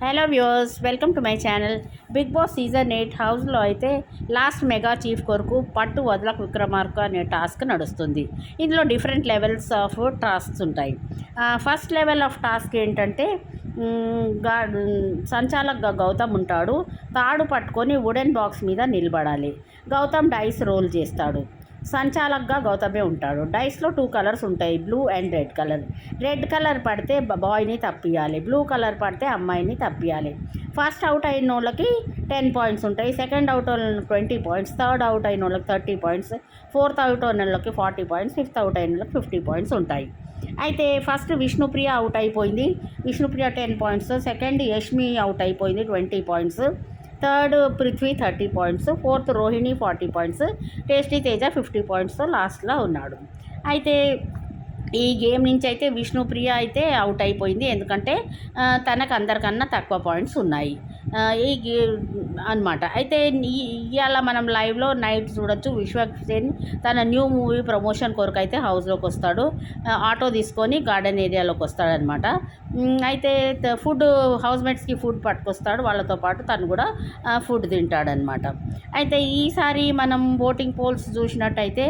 Hello viewers welcome to my channel. Bigg Boss season eight హౌస్లో అయితే last mega chief కొరకు పట్టు వదలకు విక్రమార్క అనే టాస్క్ నడుస్తుంది. ఇందులో డిఫరెంట్ లెవెల్స్ ఆఫ్ టాస్క్స్ ఉంటాయి. ఫస్ట్ లెవెల్ ఆఫ్ టాస్క్ ఏంటంటే గా సంచాలక్ గౌతమ్ ఉంటాడు. తాడు పట్టుకొని వుడెన్ బాక్స్ మీద నిలబడాలి. గౌతమ్ డైస్ రోల్ చేస్తాడు. సంచాలక్గా గౌతమే ఉంటాడు. డైస్లో టూ కలర్స్ ఉంటాయి. Blue and red colour. Red colour పడితే బాయ్ని తప్పియాలి. బ్లూ కలర్ పడితే అమ్మాయిని తప్పియాలి. ఫస్ట్ అవుట్ అయిన వాళ్ళకి టెన్ పాయింట్స్ ఉంటాయి. సెకండ్ అవుట్ అయిన ట్వంటీ పాయింట్స్. థర్డ్ అవుట్ అయిన వాళ్ళకి థర్టీ పాయింట్స్. ఫోర్త్ అవుట్ అయిన వాళ్ళకి ఫార్టీ పాయింట్స్. ఫిఫ్త్ అవుట్ అయిన వాళ్ళకి ఫిఫ్టీ పాయింట్స్ ఉంటాయి. అయితే ఫస్ట్ విష్ణుప్రియ అవుట్ అయిపోయింది. Vishnupriya ten points. Second Yashmi out అయిపోయింది twenty points. Third Prithvi thirty points fourth Rohini forty points tasty Teja fifty పాయింట్స్తో లాస్ట్లో ఉన్నాడు. అయితే ఈ గేమ్ నుంచి అయితే విష్ణుప్రియ అయితే అవుట్ అయిపోయింది. ఎందుకంటే తనకు అందరికన్నా తక్కువ పాయింట్స్ ఉన్నాయి. ఈ గే అనమాట అయితే ఇవాళ మనం లైవ్లో నైట్ చూడొచ్చు. విశ్వక్సేన్ తన న్యూ మూవీ ప్రమోషన్ కొరకు అయితే హౌస్లోకి వస్తాడు. ఆటో తీసుకొని గార్డెన్ ఏరియాలోకి వస్తాడనమాట అయితే ఫుడ్ హౌస్ మేట్స్కి ఫుడ్ పట్టుకొస్తాడు. వాళ్ళతో పాటు తను కూడా ఫుడ్ తింటాడనమాట. అయితే ఈసారి మనం ఓటింగ్ పోల్స్ చూసినట్టయితే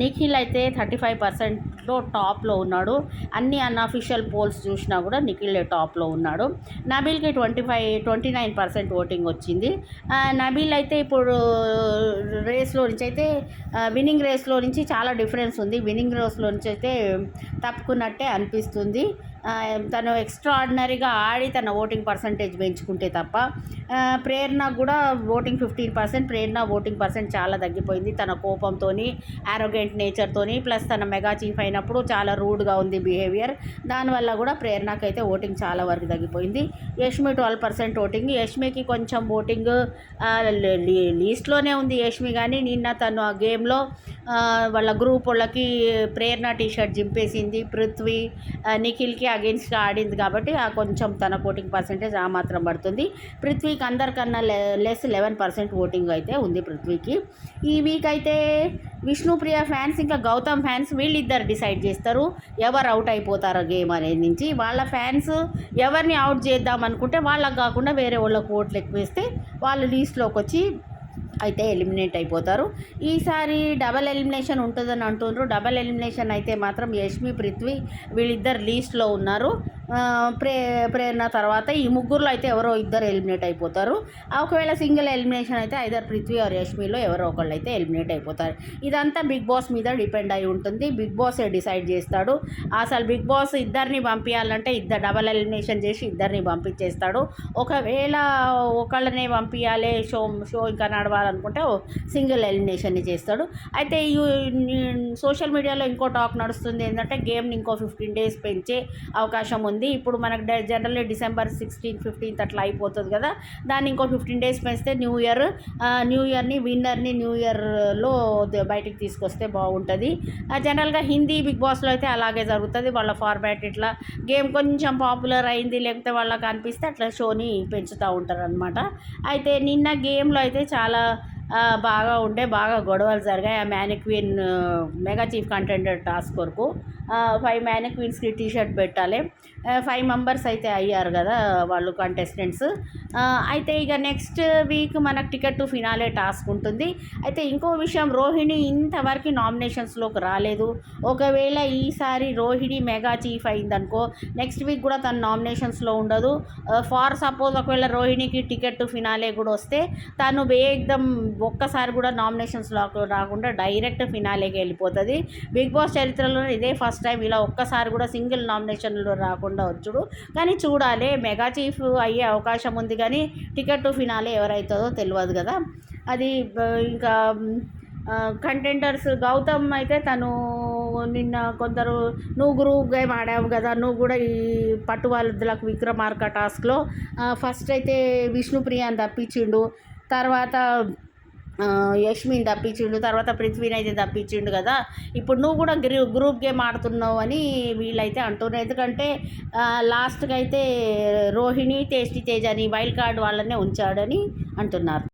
నిఖిల్ అయితే థర్టీ ఫైవ్ పర్సెంట్లో టాప్లో ఉన్నాడు. అన్ని అన్అఫీషియల్ పోల్స్ చూసినా కూడా నిఖిల్ టాప్లో ఉన్నాడు. నబీల్కి twenty five twenty nine percent voting వచ్చింది. నబీల్ అయితే ఇప్పుడు రేస్లో నుంచి అయితే విన్నింగ్ రేస్లో నుంచి చాలా డిఫరెన్స్ ఉంది. విన్నింగ్ రేస్లో నుంచి అయితే తప్పుకున్నట్టే అనిపిస్తుంది. తను ఎక్స్ట్రాడినరీగా ఆడి తన ఓటింగ్ పర్సంటేజ్ పెంచుకుంటే తప్ప ప్రేరణ కూడా voting fifteen percent Prerana voting percent చాలా తగ్గిపోయింది. తన కోపంతో ఆరోగెంట్ నేచర్తోని ప్లస్ తన మెగా చీఫ్ అయినప్పుడు చాలా రూడ్గా ఉంది బిహేవియర్ దానివల్ల కూడా ప్రేరణకైతే అయితే ఓటింగ్ చాలా వరకు తగ్గిపోయింది. యష్మి ట్వెల్వ్ పర్సెంట్ ఓటింగ్ యష్మికి కొంచెం ఓటింగ్ లీస్ట్లోనే ఉంది యష్మి కానీ నిన్న తను ఆ గేమ్లో వాళ్ళ గ్రూప్ వాళ్ళకి ప్రేరణ టీషర్ట్ జింపేసింది పృథ్వీ నిఖిల్కి అగెన్స్ట్గా ఆడింది కాబట్టి ఆ కొంచెం తన ఓటింగ్ పర్సెంటేజ్ ఆ మాత్రం పడుతుంది. పృథ్వీకి అందరికన్నా లె- లెస్ లెవెన్ పర్సెంట్ ఓటింగ్ అయితే ఉంది పృథ్వీకి. ఈ వీక్ అయితే విష్ణుప్రియ ఫ్యాన్స్ ఇంకా గౌతమ్ ఫ్యాన్స్ వీళ్ళిద్దరు డిసైడ్ చేస్తారు ఎవరు అవుట్ అయిపోతారో గేమ్ అనేది నుంచి. వాళ్ళ ఫ్యాన్స్ ఎవరిని అవుట్ చేద్దాం అనుకుంటే వాళ్ళకి కాకుండా వేరే వాళ్ళకి ఓట్లు ఎక్కువేస్తే వాళ్ళు లీస్ట్లోకి వచ్చి అయితే ఎలిమినేట్ అయిపోతారు. ఈసారి డబల్ ఎలిమినేషన్ ఉంటుందని అంటున్నారు డబల్ ఎలిమినేషన్ అయితే మాత్రం యష్మి పృథ్వీ వీళ్ళిద్దరు లీస్ట్లో ఉన్నారు. ప్రే ప్రేరణ తర్వాత ఈ ముగ్గురులో అయితే ఎవరో ఇద్దరు ఎలిమినేట్ అయిపోతారు. ఒకవేళ సింగిల్ ఎలిమినేషన్ అయితే ఐదర్ పృథ్వీ ఆర్ యష్మిలో ఎవరో ఒకళ్ళు అయితే ఎలిమినేట్ అయిపోతారు. ఇదంతా బిగ్ బాస్ మీద డిపెండ్ అయి ఉంటుంది. బిగ్ బాసే డిసైడ్ చేస్తాడు. అసలు బిగ్ బాస్ ఇద్దరిని పంపించాలంటే ఇద్దరు డబల్ ఎలిమినేషన్ చేసి ఇద్దరిని పంపించేస్తాడు. ఒకవేళ ఒకళ్ళనే పంపించాలి షో షో ఇంకా నడవాలనుకుంటే సింగిల్ ఎలిమినేషన్ని చేస్తాడు. అయితే సోషల్ మీడియాలో ఇంకో టాక్ నడుస్తుంది. ఏంటంటే గేమ్ని ఇంకో ఫిఫ్టీన్ డేస్ పెంచే అవకాశం ఉంది. ఉంది. ఇప్పుడు మనకు జనరల్లీ డిసెంబర్ సిక్స్టీన్ ఫిఫ్టీన్త్ అట్లా అయిపోతుంది కదా. దాన్ని ఇంకో ఫిఫ్టీన్ డేస్ పెంచితే న్యూ ఇయర్ న్యూ ఇయర్ని విన్నర్ని న్యూ ఇయర్లో బయటికి తీసుకొస్తే బాగుంటుంది. జనరల్గా హిందీ బిగ్ బాస్లో అయితే అలాగే జరుగుతుంది. వాళ్ళ ఫార్మాట్ ఇట్లా గేమ్ కొంచెం పాపులర్ అయింది లేకపోతే వాళ్ళకి అనిపిస్తే అట్లా షోని పెంచుతూ ఉంటారు అనమాట అయితే నిన్న గేమ్లో అయితే చాలా బాగా ఉండే బాగా గొడవలు జరిగాయి. ఆ mannequin mega chief contender task వరకు ఫైవ్ మ్యానిక్విన్స్కి టీ షర్ట్ పెట్టాలి. ఫైవ్ మెంబర్స్ అయితే అయ్యారు కదా వాళ్ళు కంటెస్టెంట్స్ అయితే ఇక నెక్స్ట్ వీక్ మనకు టికెట్ టు ఫినాలే టాస్క్ ఉంటుంది. అయితే ఇంకో విషయం రోహిణి ఇంతవరకు నామినేషన్స్లోకి రాలేదు. ఒకవేళ ఈసారి రోహిణి మెగా చీఫ్ అయిందనుకో నెక్స్ట్ వీక్ కూడా తన నామినేషన్స్లో ఉండదు. ఫార్ సపోజ్ ఒకవేళ రోహిణికి టికెట్ టు ఫినాలే కూడా వస్తే తను వేగం ఒక్కసారి కూడా నామినేషన్స్లో రాకుండా డైరెక్ట్ ఫినాలేకి వెళ్ళిపోతుంది. బిగ్ బాస్ చరిత్రలో ఇదే ఫస్ట్ టైం ఇలా ఒక్కసారి కూడా సింగిల్ నామినేషన్లో రాకుండా వచ్చుడు. కానీ చూడాలి మెగా చీఫ్ అయ్యే అవకాశం ఉంది కానీ టికెట్ ఫినాలే ఎవరైతుందో తెలియదు కదా. అది ఇంకా కంటెండర్స్ గౌతమ్ అయితే తను నిన్న కొందరు నువ్వు గ్రూప్ గేమ్ ఆడావు కదా నువ్వు కూడా ఈ పట్టువాళ్ళకు విక్రమార్క టాస్క్లో ఫస్ట్ అయితే విష్ణుప్రియాని తప్పించిండు. తర్వాత యష్మిని తప్పించిండు తర్వాత పృథ్వీని అయితే తప్పించిండు కదా. ఇప్పుడు నువ్వు కూడా గ్రూ గ్రూప్ గేమ్ ఆడుతున్నావు అని వీళ్ళైతే అంటున్నారు. ఎందుకంటే లాస్ట్కి అయితే రోహిణి టేస్టీ తేజ్ అని వైల్డ్ కార్డ్ వాళ్ళనే ఉంచాడని అంటున్నారు.